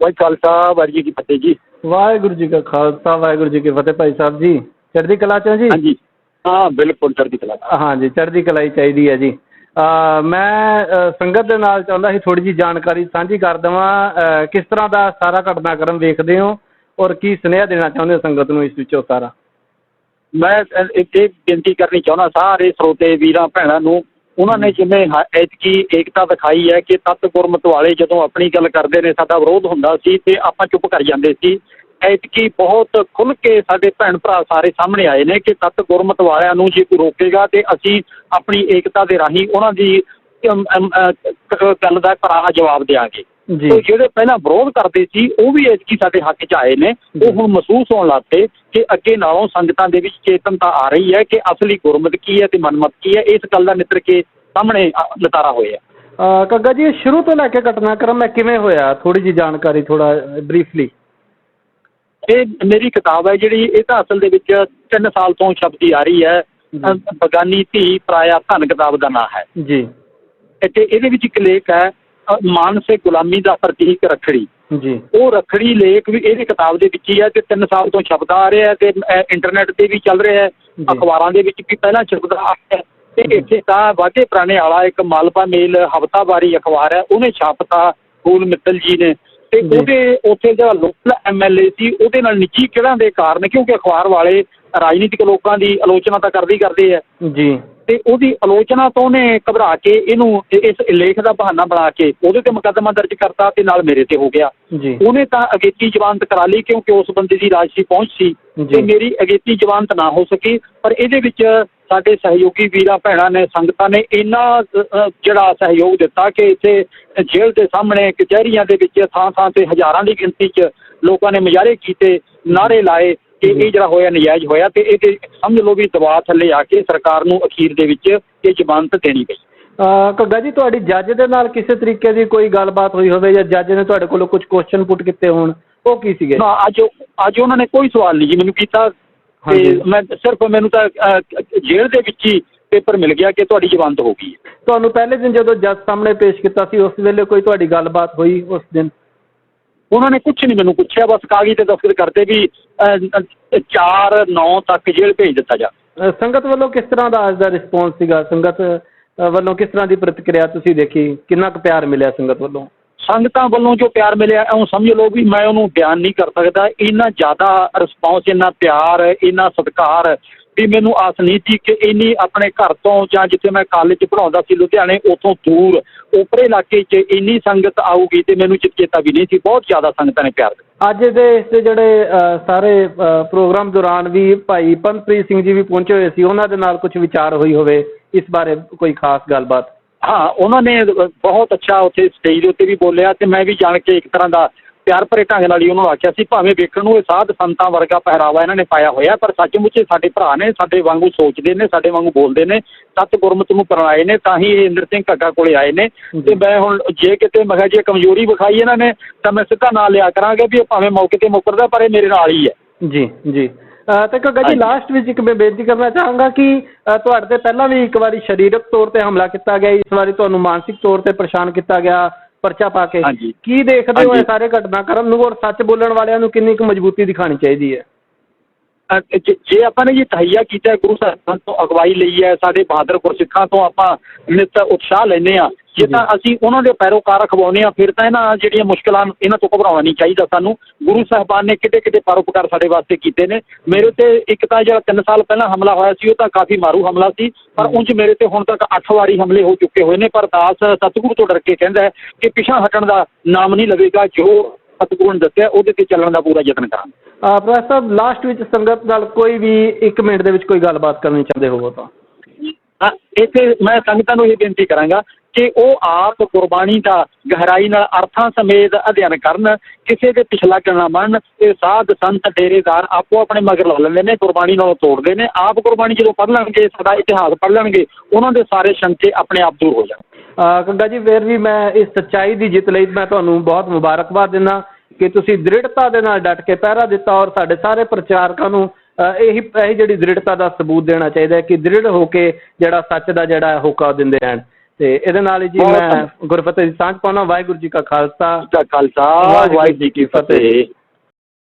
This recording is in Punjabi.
ਵਾਹਿ ਖਾਲਸਾ ਵਾਹਿਗੁਰੂ ਜੀ ਕੀ ਫਤਿਹ ਜੀ। ਵਾਹਿਗੁਰੂ ਜੀ ਕਾ ਖਾਲਸਾ ਵਾਹਿਗੁਰੂ ਜੀ ਕੀ ਫਤਿਹ ਭਾਈ ਸਾਹਿਬ ਜੀ। ਚੜ੍ਹਦੀ ਕਲਾ ਚੋਂ ਜੀ? ਹਾਂਜੀ। ਹਾਂ ਬਿਲਕੁਲ ਚੜ੍ਹਦੀ ਕਲਾ ਹਾਂਜੀ ਚੜ੍ਹਦੀ ਕਲਾ ਹੀ ਚਾਹੀਦੀ ਹੈ ਜੀ। ਮੈਂ ਸੰਗਤ ਦੇ ਨਾਲ ਚਾਹੁੰਦਾ ਸੀ ਥੋੜੀ ਜੀ ਜਾਣਕਾਰੀ ਸਾਂਝੀ ਕਰ ਦਵਾਂ। ਕਿਸ ਤਰ੍ਹਾਂ ਦਾ ਸਾਰਾ ਘਟਨਾਕ੍ਰਮ ਵੇਖਦੇ ਹੋ ਔਰ ਕੀ ਸੁਨੇਹਾ ਦੇਣਾ ਚਾਹੁੰਦੇ ਹੋ ਸੰਗਤ ਨੂੰ ਇਸ ਵਿੱਚੋਂ ਸਾਰਾ? ਮੈਂ ਇਹ ਬੇਨਤੀ ਕਰਨੀ ਚਾਹੁੰਦਾ ਸਾਰੇ ਸਰੋਤੇ ਵੀਰਾਂ ਭੈਣਾਂ ਨੂੰ ਉਹਨਾਂ ਨੇ ਜਿਵੇਂ ਹ- ਐਤਕੀ ਏਕਤਾ ਦਿਖਾਈ ਹੈ ਕਿ ਤਤ ਗੁਰਮਤ ਵਾਲੇ ਜਦੋਂ ਆਪਣੀ ਗੱਲ ਕਰਦੇ ਨੇ, ਸਾਡਾ ਵਿਰੋਧ ਹੁੰਦਾ ਸੀ ਤੇ ਆਪਾਂ ਚੁੱਪ ਕਰ ਜਾਂਦੇ ਸੀ। ਐਤਕੀ ਬਹੁਤ ਖੁੱਲ ਕੇ ਸਾਡੇ ਭੈਣ ਭਰਾ ਸਾਰੇ ਸਾਹਮਣੇ ਆਏ ਨੇ ਕਿ ਤਤ ਗੁਰਮਤ ਵਾਲਿਆਂ ਨੂੰ ਜੇ ਕੋਈ ਰੋਕੇਗਾ ਤੇ ਅਸੀਂ ਆਪਣੀ ਏਕਤਾ ਦੇ ਰਾਹੀਂ ਉਹਨਾਂ ਦੀ ਗੱਲ ਦਾ ਕਰਾਰਾ ਜਵਾਬ ਦੇਵਾਂਗੇ ਜੀ। ਤੇ ਜਿਹੜੇ ਪਹਿਲਾਂ ਵਿਰੋਧ ਕਰਦੇ ਸੀ ਉਹ ਵੀ ਐਤਕੀ ਸਾਡੇ ਹੱਕ 'ਚ ਆਏ ਨੇ। ਉਹ ਹੁਣ ਮਹਿਸੂਸ ਹੋਣ ਲੱਗ ਪਏ ਕਿ ਅੱਗੇ ਨਾਲੋਂ ਸੰਗਤਾਂ ਦੇ ਵਿੱਚ ਚੇਤਨਤਾ ਆ ਰਹੀ ਹੈ ਕਿ ਅਸਲੀ ਗੁਰਮਤ ਕੀ ਹੈ ਤੇ ਮਨਮਤ ਕੀ ਹੈ। ਇਸ ਗੱਲ ਦਾ ਨਿੱਤਰ ਕੇ ਸਾਹਮਣੇ ਲਤਾਰਾ ਹੋਇਆ। ਕੱਗਾ ਜੀ ਸ਼ੁਰੂ ਤੋਂ ਲੈ ਕੇ ਘਟਨਾਕ੍ਰਮ ਹੈ ਕਿਵੇਂ ਹੋਇਆ? ਥੋੜੀ ਜੀ ਜਾਣਕਾਰੀ ਥੋੜਾ ਬਰੀਫਲੀ ਇਹ ਮੇਰੀ ਕਿਤਾਬ ਹੈ ਜਿਹੜੀ ਇਹ ਤਾਂ ਅਸਲ ਦੇ ਵਿੱਚ 3 ਸਾਲ ਤੋਂ ਛਪਦੀ ਆ ਰਹੀ ਹੈ। ਬਗਾਨੀ ਧੀ ਪਰਾਇਆ ਧਨ ਕਿਤਾਬ ਦਾ ਨਾਂ ਹੈ। ਜੀ। ਤੇ ਇਹਦੇ ਵਿੱਚ ਇੱਕ ਲੇਖ ਹੈ ਮਾਨਸਿਕ ਗੁਲਾਮੀ ਦਾ ਪ੍ਰਤੀਕ ਰੱਖੜੀ। ਜੀ। ਉਹ ਰੱਖੜੀ ਲੇਖ ਵੀ ਇਹਦੀ ਕਿਤਾਬ ਦੇ ਵਿੱਚ ਹੀ ਹੈ ਤੇ 3 ਸਾਲ ਤੋਂ ਛਪਦਾ ਆ ਰਿਹਾ ਹੈ ਤੇ ਇੰਟਰਨੈਟ ਤੇ ਵੀ ਚੱਲ ਰਿਹਾ ਹੈ। ਅਖਬਾਰਾਂ ਦੇ ਵਿੱਚ ਵੀ ਪਹਿਲਾਂ ਛਪਦਾ ਆ ਰਿਹਾ ਤੇ। ਇੱਥੇ ਤਾਂ ਵਾਢੇ ਪੁਰਾਣੇ ਵਾਲਾ ਇੱਕ ਮਾਲਵਾ ਮੇਲ ਹਫਤਾਵਾਰੀ ਅਖਬਾਰ ਹੈ। ਉਹਨੇ ਛਾਪਤਾ ਫੂਲ ਮਿੱਤਲ ਜੀ ਨੇ। ਤੇ। ਉਹਦੇ ਉੱਥੇ ਜਿਹੜਾ ਲੋਕਲ ਐਮਐਲਏ ਸੀ ਉਹਦੇ ਨਾਲ ਨਿੱਜੀ ਕਿਹੜਾਂ ਦੇ ਕਾਰਨ ਕਿਉਂਕਿ ਅਖਬਾਰ ਵਾਲੇ ਰਾਜਨੀਤਿਕ ਲੋਕਾਂ ਦੀ ਆਲੋਚਨਾ ਤਾਂ ਕਰਦੇ ਹੀ। ਕਰਦੇ ਆ ਜੀ। ਤੇ ਉਹਦੀ ਆਲੋਚਨਾ ਤੋਂ ਉਹਨੇ ਘਬਰਾ ਕੇ ਇਹਨੂੰ ਇਹ- ਇਸ ਲੇਖ ਦਾ ਬਹਾਨਾ ਬਣਾ ਕੇ ਉਹਦੇ ਤੇ ਮੁਕੱਦਮਾ ਦਰਜ ਕਰਤਾ ਤੇ ਨਾਲ ਮੇਰੇ ਤੇ ਹੋ ਗਿਆ। ਜੀ। ਉਹਨੇ ਤਾਂ ਅਗੇਤੀ ਜ਼ਮਾਨਤ ਕਰਾ ਲਈ ਕਿਉਂਕਿ ਉਸ ਬੰਦੇ ਦੀ ਰਾਜਸੀ ਪਹੁੰਚ ਸੀ। ਤੇ ਮੇਰੀ ਅਗੇਤੀ ਜ਼ਮਾਨਤ ਨਾ ਹੋ ਸਕੀ। ਪਰ ਇਹਦੇ ਵਿੱਚ ਸਾਡੇ ਸਹਿਯੋਗੀ ਵੀਰਾਂ ਭੈਣਾਂ ਨੇ ਸੰਗਤਾਂ ਨੇ ਇੰਨਾ ਜਿਹੜਾ ਸਹਿਯੋਗ ਦਿੱਤਾ ਕਿ ਇੱਥੇ ਜੇਲ੍ਹ ਦੇ ਸਾਹਮਣੇ ਕਚਹਿਰੀਆਂ ਦੇ ਵਿੱਚ ਥਾਂ ਥਾਂ ਤੇ ਹਜ਼ਾਰਾਂ ਦੀ ਗਿਣਤੀ 'ਚ ਲੋਕਾਂ ਨੇ ਮੁਜ਼ਾਹਰੇ ਕੀਤੇ ਨਾਰੇ ਲਾਏ ਕਿ ਇਹ ਜਿਹੜਾ ਹੋਇਆ ਨਜਾਇਜ਼ ਹੋਇਆ ਤੇ ਇਹਦੇ ਸਮਝ ਲਓ ਵੀ ਦਬਾਅ ਥੱਲੇ ਆ ਕੇ ਸਰਕਾਰ ਨੂੰ ਅਖੀਰ ਦੇ ਵਿੱਚ ਇਹ ਜ਼ਮਾਨਤ ਦੇਣੀ ਪਈ। ਅ, ਕੱਗਾ ਜੀ ਤੁਹਾਡੀ ਜੱਜ ਦੇ ਨਾਲ ਕਿਸੇ ਤਰੀਕੇ ਦੀ ਕੋਈ ਗੱਲਬਾਤ ਹੋਈ ਹੋਵੇ ਜਾਂ ਜੱਜ ਨੇ ਤੁਹਾਡੇ ਕੋਲੋਂ ਕੁਝ ਕੁਐਸਚਨ ਪੁੱਟ ਕੀਤੇ ਹੋਣ ਉਹ ਕੀ ਸੀਗੇ? ਨਾ ਅੱਜ ਅੱਜ ਉਹਨਾਂ ਨੇ ਕੋਈ ਸਵਾਲ ਨਹੀਂ ਜੀ ਮੈਨੂੰ ਕੀਤਾ ਤੇ। ਮੈਂ ਸਿਰਫ ਮੈਨੂੰ ਤਾਂ ਜੇਲ੍ਹ ਦੇ ਵਿੱਚ ਹੀ ਪੇਪਰ ਮਿਲ ਗਿਆ ਕਿ ਤੁਹਾਡੀ ਜ਼ਮਾਨਤ ਹੋ ਗਈ ਹੈ। ਤੁਹਾਨੂੰ ਪਹਿਲੇ ਦਿਨ ਜਦੋਂ ਜੱਜ ਸਾਹਮਣੇ ਪੇਸ਼ ਕੀਤਾ ਸੀ ਉਸ ਵੇਲੇ ਕੋਈ ਤੁਹਾਡੀ ਗੱਲਬਾਤ ਹੋਈ ਉਸ ਦਿਨ? ਉਹਨਾਂ ਨੇ ਕੁਝ ਨਹੀਂ ਮੈਨੂੰ ਪੁੱਛਿਆ ਬਸ ਕਾਗਜ਼ ਤੇ ਦਸਤਖਤ ਕਰਦੇ ਵੀ 4 9 ਤੱਕ ਜੇਲ੍ਹ ਭੇਜ ਦਿੱਤਾ ਜਾ। ਸੰਗਤ ਵੱਲੋਂ ਕਿਸ ਤਰ੍ਹਾਂ ਦਾ ਅੱਜ ਦਾ ਰਿਸਪੌਂਸ ਸੀਗਾ? ਸੰਗਤ ਵੱਲੋਂ ਕਿਸ ਤਰ੍ਹਾਂ ਦੀ ਪ੍ਰਤੀਕਿਰਿਆ ਤੁਸੀਂ ਦੇਖੀ? ਕਿੰਨਾ ਕੁ ਪਿਆਰ ਮਿਲਿਆ ਸੰਗਤ ਵੱਲੋਂ? ਸੰਗਤਾਂ ਵੱਲੋਂ ਜੋ ਪਿਆਰ ਮਿਲਿਆ ਉਹ ਸਮਝ ਲਓ ਵੀ ਮੈਂ ਉਹਨੂੰ ਬਿਆਨ ਨਹੀਂ ਕਰ ਸਕਦਾ। ਇੰਨਾ ਜ਼ਿਆਦਾ ਰਿਸਪੌਂਸ ਇੰਨਾ ਪਿਆਰ ਇੰਨਾ ਸਤਿਕਾਰ ਵੀ ਮੈਨੂੰ ਆਸ ਨਹੀਂ ਸੀ ਕਿ ਇੰਨੀ ਆਪਣੇ ਘਰ ਤੋਂ ਜਾਂ ਜਿੱਥੇ ਮੈਂ ਕਾਲਜ 'ਚ ਪੜਾਉਂਦਾ ਸੀ ਲੁਧਿਆਣੇ ਉਥੋਂ ਦੂਰ ਉਪਰੇ ਇਲਾਕੇ 'ਚ ਇੰਨੀ ਸੰਗਤ ਆਊਗੀ ਤੇ ਮੈਨੂੰ ਚਿੱਤਾ ਵੀ ਨਹੀਂ ਸੀ। ਬਹੁਤ ਜ਼ਿਆਦਾ ਸੰਗਤਾਂ ਨੇ ਪਿਆਰ ਦਿੱਤਾ। ਅੱਜ ਦੇ ਇਸ ਜਿਹੜੇ ਅ, ਸਾਰੇ ਅ, ਪ੍ਰੋਗਰਾਮ ਦੌਰਾਨ ਵੀ ਭਾਈ ਪੰਤਪ੍ਰੀਤ ਸਿੰਘ ਜੀ ਵੀ ਪਹੁੰਚੇ ਹੋਏ ਸੀ ਉਹਨਾਂ ਦੇ ਨਾਲ ਕੁਝ ਵਿਚਾਰ ਹੋਈ ਹੋਵੇ ਇਸ ਬਾਰੇ ਕੋਈ ਖਾਸ ਗੱਲਬਾਤ? ਹਾਂ ਉਹਨਾਂ ਨੇ ਬਹੁਤ ਅੱਛਾ ਉੱਥੇ ਸਟੇਜ ਦੇ ਉੱਤੇ ਵੀ ਬੋਲਿਆ ਤੇ ਮੈਂ ਵੀ ਜਾਣ ਕੇ ਇੱਕ ਤਰ੍ਹਾਂ ਦਾ ਪਿਆਰ ਭਰੇ ਢੰਗ ਨਾਲ ਹੀ ਉਹਨਾਂ ਨੂੰ ਆਖਿਆ ਸੀ ਭਾਵੇਂ ਵੇਖਣ ਨੂੰ ਇਹ ਸਾਧ ਸੰਤਾਂ ਵਰਗਾ ਪਹਿਰਾਵਾ ਇਹਨਾਂ ਨੇ ਪਾਇਆ ਹੋਇਆ ਪਰ ਸੱਚਮੁੱਚ ਇਹ ਸਾਡੇ ਭਰਾ ਨੇ ਸਾਡੇ ਵਾਂਗੂ ਸੋਚਦੇ ਨੇ ਸਾਡੇ ਵਾਂਗੂ ਬੋਲਦੇ ਨੇ ਸਤ ਗੁਰਮਤ ਨੂੰ ਪਰਣਾਏ ਨੇ ਤਾਂ ਹੀ ਇਹ ਇੰਦਰ ਸਿੰਘ ਘੱਗਾ ਕੋਲੇ ਆਏ ਨੇ। ਤੇ ਮੈਂ ਹੁਣ ਜੇ ਕਿਤੇ ਮੈਂ ਕਿਹਾ ਜੇ ਕਮਜ਼ੋਰੀ ਵਿਖਾਈ ਇਹਨਾਂ ਨੇ ਤਾਂ ਮੈਂ ਸਿੱਧਾ ਨਾਂ ਲਿਆ ਕਰਾਂਗਾ ਵੀ ਇਹ ਭਾਵੇਂ ਮੌਕੇ ਤੇ ਮੁੱਕਰਦਾ ਪਰ ਇਹ ਮੇਰੇ ਨਾਲ ਹੀ ਹੈ। ਜੀ ਜੀ। ਤੇ ਕੱਗਾ ਜੀ। ਲਾਸਟ ਵਿੱਚ ਇੱਕ ਮੈਂ ਬੇਨਤੀ ਕਰਨਾ ਚਾਹਾਂਗਾ ਕਿ ਤੁਹਾਡੇ ਤੇ ਪਹਿਲਾਂ ਵੀ ਇੱਕ ਵਾਰੀ ਸਰੀਰਕ ਤੌਰ ਤੇ ਹਮਲਾ ਕੀਤਾ ਗਿਆ ਇਸ ਵਾਰੀ ਤੁਹਾਨੂੰ ਮਾਨਸਿਕ ਤੌਰ ਤੇ ਪਰੇਸ਼ਾਨ ਕੀਤਾ ਗਿਆ ਪਰਚਾ ਪਾ ਕੇ ਹਾਂਜੀ। ਕੀ ਦੇਖਦੇ ਹੋ ਇਹ ਹਾਂਜੀ। ਸਾਰੇ ਘਟਨਾਕ੍ਰਮ ਨੂੰ ਔਰ ਸੱਚ ਬੋਲਣ ਵਾਲਿਆਂ ਨੂੰ ਕਿੰਨੀ ਕੁ ਮਜ਼ਬੂਤੀ ਦਿਖਾਣੀ ਚਾਹੀਦੀ ਹੈ ਜੇ- ਜੇ ਆਪਾਂ ਨੇ ਜੀ ਤਹਈਆ ਕੀਤਾ ਗੁਰੂ ਸਾਹਿਬਾਨ ਤੋਂ ਅਗਵਾਈ ਲਈ ਹੈ ਸਾਡੇ ਬਹਾਦਰ ਗੁਰਸਿੱਖਾਂ ਤੋਂ ਆਪਾਂ ਨਿਤ ਉਤਸ਼ਾਹ ਲੈਂਦੇ ਆ ਜੇ ਤਾਂ ਅਸੀਂ ਉਹਨਾਂ ਦੇ ਪੈਰੋਕਾਰ ਅਖਵਾਉਂਦੇ ਆ ਫਿਰ ਤਾਂ ਇਹਨਾਂ ਜਿਹੜੀਆਂ ਮੁਸ਼ਕਲਾਂ ਇਹਨਾਂ ਤੋਂ ਘਬਰਾਉਣਾ ਨਹੀਂ ਚਾਹੀਦਾ ਸਾਨੂੰ। ਗੁਰੂ ਸਾਹਿਬਾਨ ਨੇ ਕਿਤੇ ਕਿਤੇ ਪਰਉਪਕਾਰ ਸਾਡੇ ਵਾਸਤੇ ਕੀਤੇ ਨੇ। ਮੇਰੇ ਤੇ ਇੱਕ ਤਾਂ ਜਿਹੜਾ 3 ਸਾਲ ਪਹਿਲਾਂ ਹਮਲਾ ਹੋਇਆ ਸੀ ਉਹ ਤਾਂ ਕਾਫੀ ਮਾਰੂ ਹਮਲਾ ਸੀ ਪਰ ਉਂਝ ਮੇਰੇ ਤੇ ਹੁਣ ਤੱਕ 8 ਵਾਰੀ ਹਮਲੇ ਹੋ ਚੁੱਕੇ ਹੋਏ ਨੇ ਪਰ ਦਾਸ ਸਤਿਗੁਰੂ ਤੋਂ ਡਰ ਕੇ ਕਹਿੰਦਾ ਕਿ ਪਿਛਾਂ ਹਟਣ ਦਾ ਨਾਮ ਨਹੀਂ ਲਵੇਗਾ ਜੋ ਸਤਿਗੁਰੂ ਨੇ ਦੱਸਿਆ ਉਹਦੇ ਤੇ ਚੱਲਣ ਦਾ ਪੂਰਾ ਯਤਨ ਕਰਾਂਗੇ। ਪ੍ਰੋਫੈਸਰ ਸਾਹਿਬ ਲਾਸਟ ਵਿੱਚ ਸੰਗਤ ਨਾਲ ਕੋਈ ਵੀ 1 ਮਿੰਟ ਦੇ ਵਿੱਚ ਕੋਈ ਗੱਲਬਾਤ ਕਰਨੀ ਚਾਹੁੰਦੇ ਹੋਵੋ ਤਾਂ। ਇੱਥੇ ਮੈਂ ਸੰਗਤਾਂ ਨੂੰ ਇਹ ਬੇਨਤੀ ਕਰਾਂਗਾ ਕਿ ਉਹ ਆਪ ਗੁਰਬਾਣੀ ਦਾ ਗਹਿਰਾਈ ਨਾਲ ਅਰਥਾਂ ਸਮੇਤ ਅਧਿਐਨ ਕਰਨ ਕਿਸੇ ਦੇ ਪਿਛਲਾ ਨਾ ਮੰਨਣ ਤੇ ਸਾਧ ਸੰਤ ਡੇਰੇਦਾਰ ਆਪੋ ਆਪਣੇ ਮਗਰ ਲਾ ਲੈਂਦੇ ਨੇ ਗੁਰਬਾਣੀ ਨਾਲੋਂ ਤੋੜਦੇ ਨੇ ਆਪ ਗੁਰਬਾਣੀ ਜਦੋਂ ਪੜ੍ਹ ਲੈਣਗੇ ਸਾਡਾ ਇਤਿਹਾਸ ਪੜ੍ਹ ਲੈਣਗੇ ਉਹਨਾਂ ਦੇ ਸਾਰੇ ਸ਼ੰਕੇ ਆਪਣੇ ਆਪ ਦੂਰ ਹੋ ਜਾਣ ਅ, ਕੰਗਾ ਜੀ ਫਿਰ ਵੀ ਮੈਂ ਇਸ ਸੱਚਾਈ ਦੀ ਜਿੱਤ ਲਈ ਮੈਂ ਤੁਹਾਨੂੰ ਬਹੁਤ ਮੁਬਾਰਕਬਾਦ ਦਿੰਦਾ। ਕਿ ਤੁਸੀਂ ਦ੍ਰਿੜਤਾ ਦੇ ਨਾਲ ਡਟ ਕੇ ਪਹਿਰਾ ਦਿੱਤਾ ਔਰ ਸਾਡੇ ਸਾਰੇ ਪ੍ਰਚਾਰਕਾਂ ਨੂੰ ਇਹੀ ਇਹੀ ਜਿਹੜੀ ਦ੍ਰਿੜਤਾ ਦਾ ਸਬੂਤ ਦੇਣਾ ਚਾਹੀਦਾ ਹੈ ਕਿ ਦ੍ਰਿੜ ਹੋ ਕੇ ਜਿਹੜਾ ਸੱਚ ਦਾ ਜਿਹੜਾ ਹੋਕਾ ਦਿੰਦੇ ਰਹਿਣ। ਤੇ ਇਹਦੇ ਨਾਲ ਹੀ ਜੀ ਮੈਂ ਗੁਰਫਤਿਹ ਦੀ ਸਾਂਝ ਪਾਉਣਾ ਵਾਹਿਗੁਰੂ ਜੀ ਕਾ ਖਾਲਸਾ। ਖਾਲਸਾ ਵਾਹਿਗੁਰੂ ਜੀ ਕੀ ਫਤਿਹ।